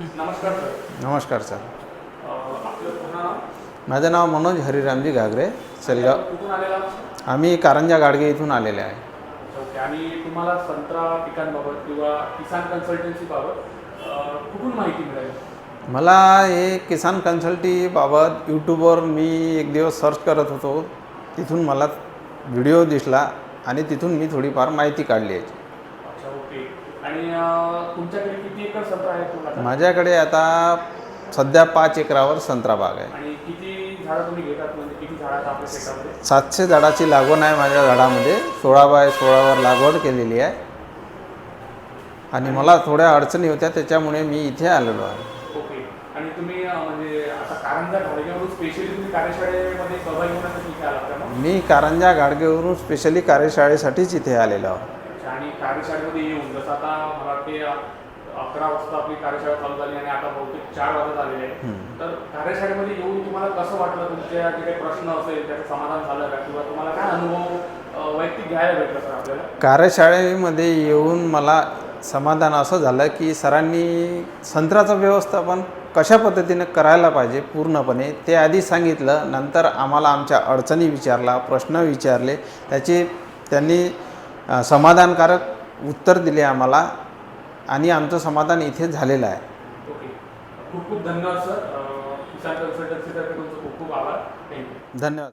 नमस्कार सर. नमस्कार सर. माझं नाव मनोज हरिरामजी घागरे सेलगाव? आम्ही कारंजा गाडगे इथून आलेले आहे. आणि तुम्हाला संत्रा पिकांबाबत किंवा किसान कन्सल्टन्सीबाबत कुठून माहिती मिळेल? मला हे किसान कन्सल्टीबाबत यूट्यूबवर मी एक दिवस सर्च करत होतो. तिथून मला व्हिडिओ दिसला आणि तिथून मी थोडीफार माहिती काढली याची. आणि तुमच्याकडे किती एकर संत्रा आहे तुम्हाला माझ्याकडे आता सध्या पाच एकरावर संत्रा बाग आहे. आणि किती झाडं तुम्ही घेतात? म्हणजे किती आपल्या शेतामध्ये? सातशे झाडाची लागवड आहे माझ्या झाडामध्ये. सोळा बाय सोळावर लागवड केलेली आहे. आणि मला थोड्या अडचणी होत्या त्याच्यामुळे मी इथे आलेलो आहे. ओके. आणि तुम्ही अ, म्हणजे आता कारंजा घाडगेवरून स्पेशली तुम्ही कार्यशाळेमध्ये सहभागी होण्यासाठी इथे मी कारंजा गाडगेवरून स्पेशली कार्यशाळेसाठीच इथे आलेलो आहे. आणि कार्यशाळेमध्ये येऊन जसं आता मला वाटते अकरा वाजता आपली कार्यशाळा चालू झाली आणि आता बहुतेक चार वाजत आलेले आहे. तर कार्यशाळेमध्ये येऊन तुम्हाला कसं वाटलं? तुमच्या जे काही प्रश्न असेल त्याचं समाधान झालं का? किंवा तुम्हाला काय अनुभव वैयक्तिक घ्यायला भेटला सर आपल्याला? कार्यशाळेमध्ये येऊन मला समाधान असं झालं की सरांनी संत्र्याचं व्यवस्थापन कशा पद्धतीने करायला पाहिजे पूर्णपणे ते आधी सांगितलं. नंतर आम्हाला आमच्या अडचणी विचारला प्रश्न विचारले. त्याचे त्यांनी समाधानकारक उत्तर दिले आम्हाला आणि आमचं समाधान इथे झालेलं आहे. खूप खूप धन्यवाद सर. अ, किसान कन्सल्टन्सीतर्फे तुमचं खूप खूप आभार. थँक्यू धन्यवाद.